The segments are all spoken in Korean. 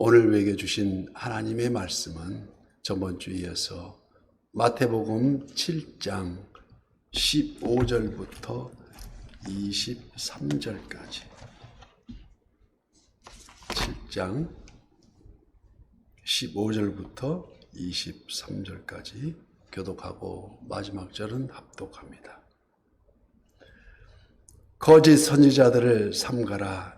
오늘 외겨 주신 하나님의 말씀은 저번 주에 이어서 마태복음 7장 15절부터 23절까지 7장 15절부터 23절까지 교독하고 마지막 절은 합독합니다. 거짓 선지자들을 삼가라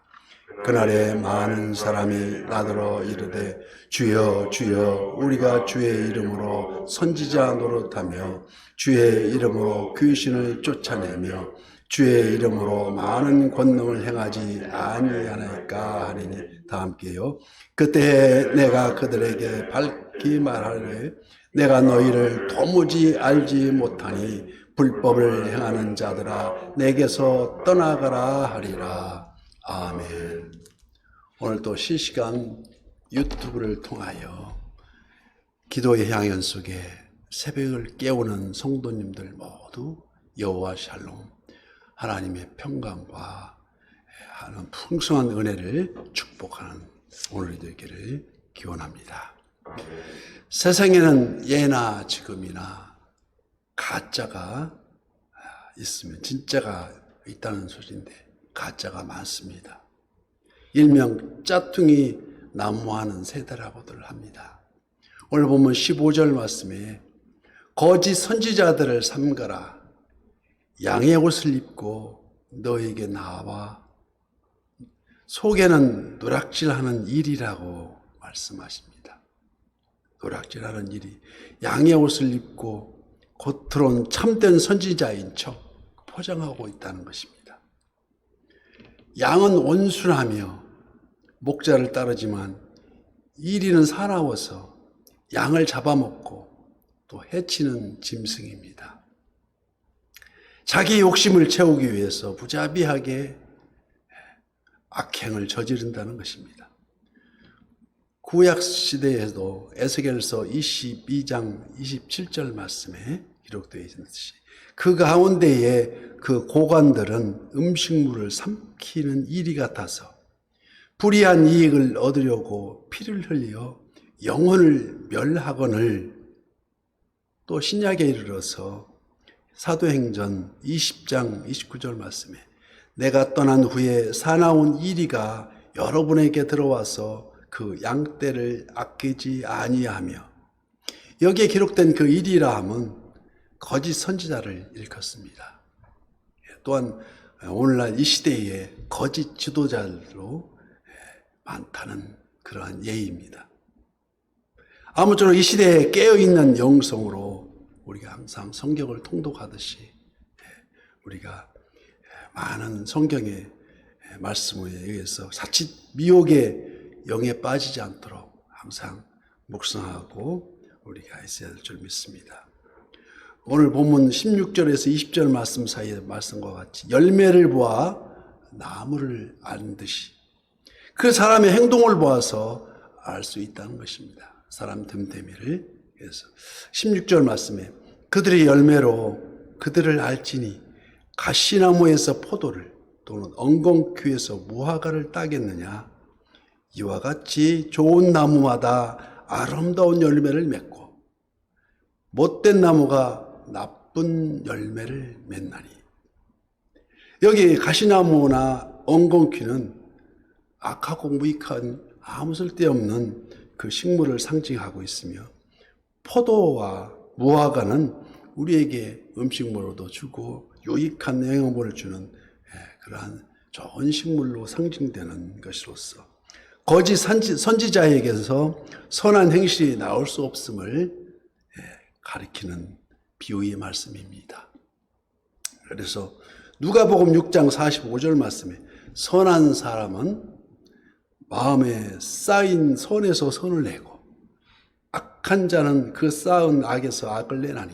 그날에 많은 사람이 나더러 이르되 주여 주여 우리가 주의 이름으로 선지자 노릇하며 주의 이름으로 귀신을 쫓아내며 주의 이름으로 많은 권능을 행하지 아니하나이까 하리니 다 함께요. 그때 내가 그들에게 밝히 말하되 내가 너희를 도무지 알지 못하니 불법을 행하는 자들아 내게서 떠나가라 하리라. 아멘. 오늘 또 실시간 유튜브를 통하여 기도의 향연 속에 새벽을 깨우는 성도님들 모두 여호와 샬롬 하나님의 평강과 하는 풍성한 은혜를 축복하는 오늘이 되기를 기원합니다. 세상에는 예나 지금이나 가짜가 있으면 진짜가 있다는 소리인데 가짜가 많습니다. 일명 짜퉁이 난무하는 세대라고들 합니다. 오늘 보면 15절 말씀에 거짓 선지자들을 삼가라. 양의 옷을 입고 너에게 나와 속에는 노락질하는 일이라고 말씀하십니다. 노락질하는 일이 양의 옷을 입고 겉으로는 참된 선지자인 척 포장하고 있다는 것입니다. 양은 온순하며 목자를 따르지만 이리는 사나워서 양을 잡아먹고 또 해치는 짐승입니다. 자기 욕심을 채우기 위해서 부자비하게 악행을 저지른다는 것입니다. 구약 시대에도 에스겔서 22장 27절 말씀에 기록되어 있듯이 그 가운데에 그 고관들은 음식물을 삼키는 일이 같아서 불이한 이익을 얻으려고 피를 흘려 영혼을 멸하거늘 또 신약에 이르러서 사도행전 20장 29절 말씀에 내가 떠난 후에 사나운 이리가 여러분에게 들어와서 그 양떼를 아끼지 아니하며 여기에 기록된 그 일이라 함은 거짓 선지자를 일컫습니다. 또한 오늘날 이 시대에 거짓 지도자로 많다는 그러한 예입니다. 아무쪼록 이 시대에 깨어있는 영성으로 우리가 항상 성경을 통독하듯이 우리가 많은 성경의 말씀에 의해서 자칫 미혹의 영에 빠지지 않도록 항상 묵상하고 우리가 있어야 될 줄 믿습니다. 오늘 본문 16절에서 20절 말씀 사이의 말씀과 같이 열매를 보아 나무를 아는 듯이 그 사람의 행동을 보아서 알 수 있다는 것입니다. 사람 됨됨이를 위해서 16절 말씀에 그들의 열매로 그들을 알지니 가시나무에서 포도를 또는 엉겅퀴에서 무화과를 따겠느냐 이와 같이 좋은 나무마다 아름다운 열매를 맺고 못된 나무가 나쁜 열매를 맺나니. 여기 가시나무나 엉겅퀴는 악하고 무익한 아무 쓸데없는 그 식물을 상징하고 있으며 포도와 무화과는 우리에게 음식물로도 주고 유익한 영양분을 주는 예, 그러한 좋은 식물로 상징되는 것으로서 거짓 선지, 선지자에게서 선한 행실이 나올 수 없음을 예, 가리키는 비유의 말씀입니다. 그래서 누가복음 6장 45절 말씀에 선한 사람은 마음에 쌓인 선에서 선을 내고 악한 자는 그 쌓은 악에서 악을 내나니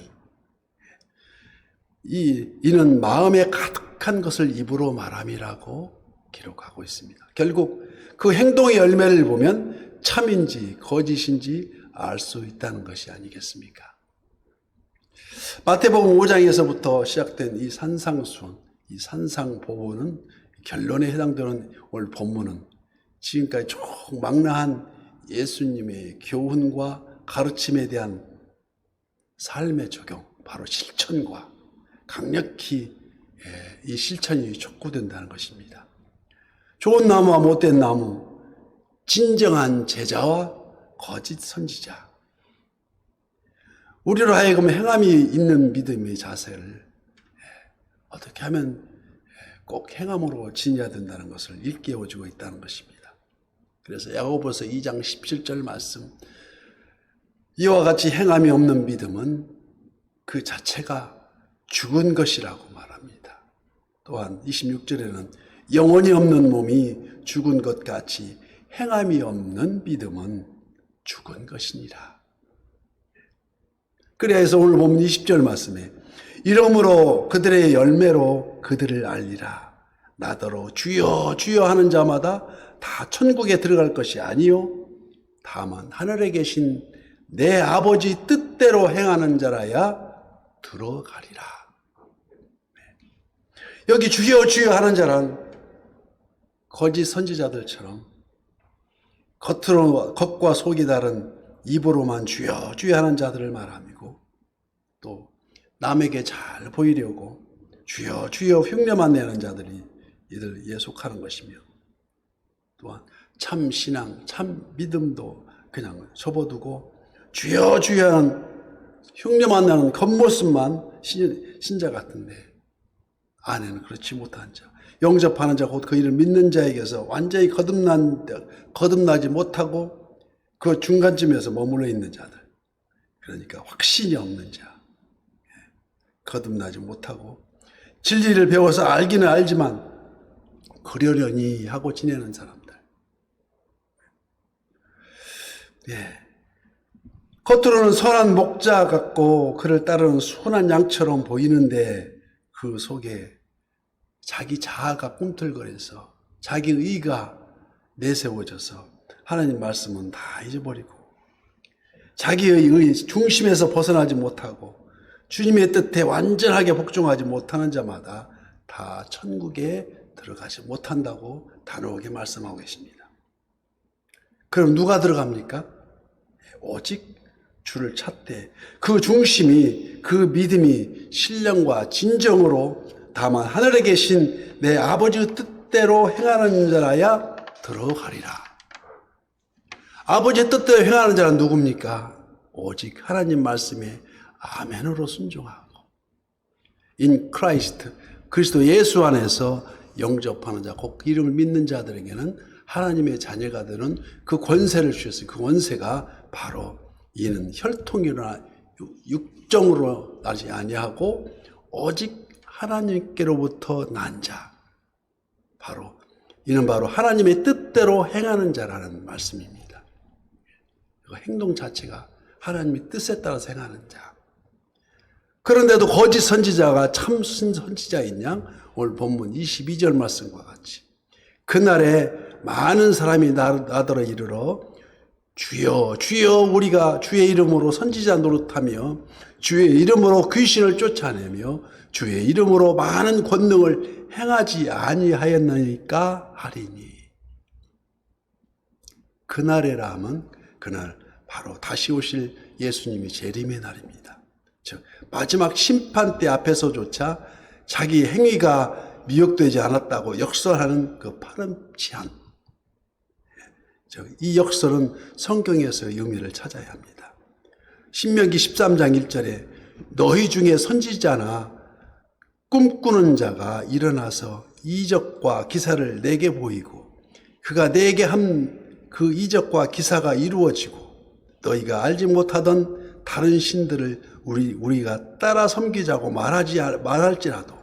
이 이는 마음에 가득한 것을 입으로 말함이라고 기록하고 있습니다. 결국 그 행동의 열매를 보면 참인지 거짓인지 알 수 있다는 것이 아니겠습니까? 마태복음 5장에서부터 시작된 이 산상수훈, 이 산상보고는 결론에 해당되는 오늘 본문은 지금까지 쭉 망라한 예수님의 교훈과 가르침에 대한 삶의 적용, 바로 실천과 강력히 예, 이 실천이 촉구된다는 것입니다. 좋은 나무와 못된 나무, 진정한 제자와 거짓 선지자. 우리로 하여금 행함이 있는 믿음의 자세를 예, 어떻게 하면 예, 꼭 행함으로 지녀야 된다는 것을 일깨워주고 있다는 것입니다. 그래서 야고보서 2장 17절 말씀 이와 같이 행함이 없는 믿음은 그 자체가 죽은 것이라고 말합니다. 또한 26절에는 영혼이 없는 몸이 죽은 것 같이 행함이 없는 믿음은 죽은 것이니라. 그래서 오늘 보면 20절 말씀에 이러므로 그들의 열매로 그들을 알리라. 나더러 주여 주여 하는 자마다 다 천국에 들어갈 것이 아니요 다만 하늘에 계신 내 아버지 뜻대로 행하는 자라야 들어가리라. 네. 여기 주여 주여 하는 자란 거짓 선지자들처럼 겉으로 겉과 속이 다른 입으로만 주여 주여 하는 자들을 말함이고 또 남에게 잘 보이려고 주여 주여 흉내만 내는 자들이 이들에 속하는 것이며 또한 참 신앙, 참 믿음도 그냥 접어두고 주여 주여 하는 흉내만 나는 겉모습만 신, 신자 같은데 안에는 그렇지 못한 자 영접하는 자 곧 그 일을 믿는 자에게서 완전히 거듭난 거듭나지 못하고 그 중간쯤에서 머물러 있는 자들. 그러니까 확신이 없는 자. 예, 거듭나지 못하고. 진리를 배워서 알기는 알지만 그러려니 하고 지내는 사람들. 예. 겉으로는 선한 목자 같고 그를 따르는 순한 양처럼 보이는데 그 속에 자기 자아가 꿈틀거려서 자기 의가 내세워져서 하나님 말씀은 다 잊어버리고 자기의 의 중심에서 벗어나지 못하고 주님의 뜻에 완전하게 복종하지 못하는 자마다 다 천국에 들어가지 못한다고 단호하게 말씀하고 계십니다. 그럼 누가 들어갑니까? 오직 주를 찾되 그 중심이 그 믿음이 신령과 진정으로 다만 하늘에 계신 내 아버지 뜻대로 행하는 자라야 들어가리라. 아버지 뜻대로 행하는 자는 누굽니까? 오직 하나님 말씀에 아멘으로 순종하고 in Christ 그리스도 예수 안에서 영접하는 자, 곧 이름을 믿는 자들에게는 하나님의 자녀가 되는 그 권세를 주셨어요. 그 권세가 바로 이는 혈통이나 육정으로 나지 아니하고 오직 하나님께로부터 난 자. 바로 이는 바로 하나님의 뜻대로 행하는 자라는 말씀입니다. 그 행동 자체가 하나님의 뜻에 따라서 행하는 자. 그런데도 거짓 선지자가 참 선지자인 양 오늘 본문 22절 말씀과 같이. 그날에 많은 사람이 나더러 이르러 주여 주여 우리가 주의 이름으로 선지자 노릇하며 주의 이름으로 귀신을 쫓아내며 주의 이름으로 많은 권능을 행하지 아니하였나니까 하리니. 그날에라 하면 그날 바로 다시 오실 예수님이 재림의 날입니다. 즉 마지막 심판 때 앞에서조차 자기 행위가 미혹되지 않았다고 역설하는 그 파렴치한 이 역설은 성경에서의 의미를 찾아야 합니다. 신명기 13장 1절에 너희 중에 선지자나 꿈꾸는 자가 일어나서 이적과 기사를 내게 보이고 그가 내게 한 그 이적과 기사가 이루어지고 너희가 알지 못하던 다른 신들을 우리 우리가 따라 섬기자고 말하지 말할지라도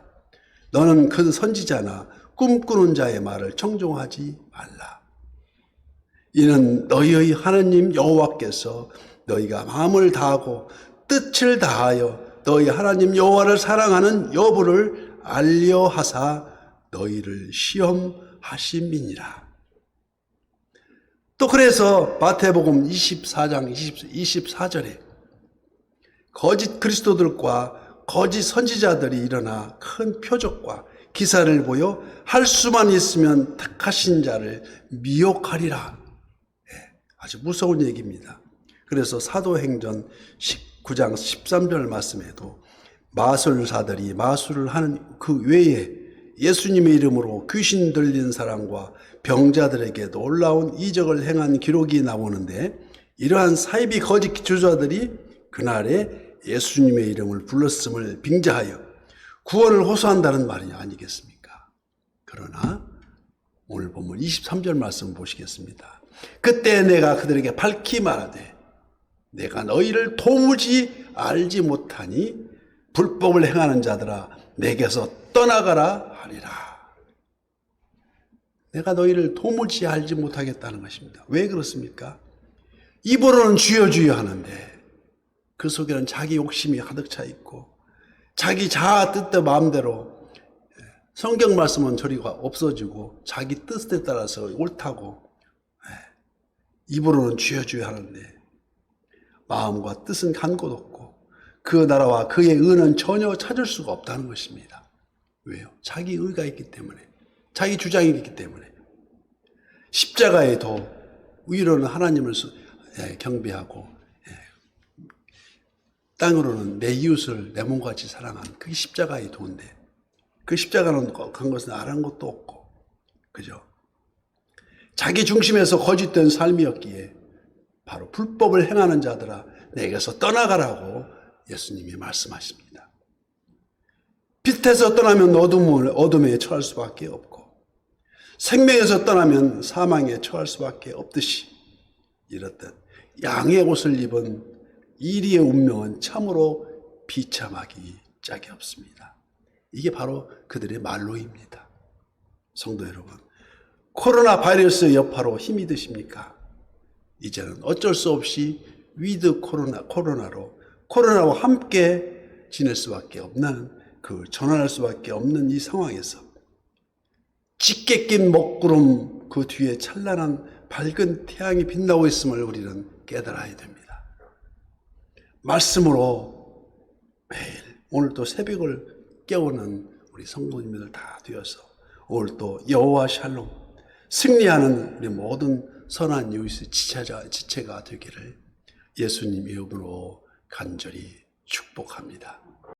너는 그 선지자나 꿈꾸는 자의 말을 청종하지 말라. 이는 너희의 하나님 여호와께서 너희가 마음을 다하고 뜻을 다하여 너희 하나님 여호와를 사랑하는 여부를 알려 하사 너희를 시험하심이니라. 또 그래서 마태복음 24장 24절에 거짓 그리스도들과 거짓 선지자들이 일어나 큰 표적과 기사를 보여 할 수만 있으면 택하신 자를 미혹하리라. 예, 아주 무서운 얘기입니다. 그래서 사도행전 19장 13절 말씀에도 마술사들이 마술을 하는 그 외에 예수님의 이름으로 귀신 들린 사람과 병자들에게 놀라운 이적을 행한 기록이 나오는데 이러한 사이비 거짓 주자들이 그날에 예수님의 이름을 불렀음을 빙자하여 구원을 호소한다는 말이 아니겠습니까? 그러나 오늘 보면 23절 말씀 보시겠습니다. 그때 내가 그들에게 밝히 말하되 내가 너희를 도무지 알지 못하니 불법을 행하는 자들아 내게서 떠나가라 하리라. 내가 너희를 도무지 알지 못하겠다는 것입니다. 왜 그렇습니까? 입으로는 주여 주여 하는데 그 속에는 자기 욕심이 가득 차 있고 자기 자아 뜻대 마음대로 성경 말씀은 저리가 없어지고 자기 뜻에 따라서 옳다고 입으로는 주여 주여 하는데 마음과 뜻은 간 곳 없고 그 나라와 그의 의는 전혀 찾을 수가 없다는 것입니다. 왜요? 자기 의가 있기 때문에 자기 주장이 있기 때문에 십자가의 도 위로는 하나님을 수- 예, 경배하고 예, 땅으로는 내 이웃을 내 몸과 같이 사랑하는 그게 십자가의 도인데 그 십자가는 간 것은 아는 것도 없고 그죠? 자기 중심에서 거짓된 삶이었기에 바로 불법을 행하는 자들아 내게서 떠나가라고 예수님이 말씀하십니다. 빛에서 떠나면 어둠을 어둠에 처할 수밖에 없고 생명에서 떠나면 사망에 처할 수밖에 없듯이 이렇듯 양의 옷을 입은 이리의 운명은 참으로 비참하기 짝이 없습니다. 이게 바로 그들의 말로입니다. 성도 여러분, 코로나 바이러스의 여파로 힘이 드십니까? 이제는 어쩔 수 없이 위드 코로나, 코로나로 코로나와 함께 지낼 수밖에 없는 그 전환할 수밖에 없는 이 상황에서 짙게 낀 먹구름 그 뒤에 찬란한 밝은 태양이 빛나고 있음을 우리는 깨달아야 됩니다. 말씀으로 매일 오늘 또 새벽을 깨우는 우리 성도님들 다 되어서 오늘 또 여호와 샬롬 승리하는 우리 모든 선한 이웃의 지체자, 지체가 되기를 예수님 이름으로 간절히 축복합니다.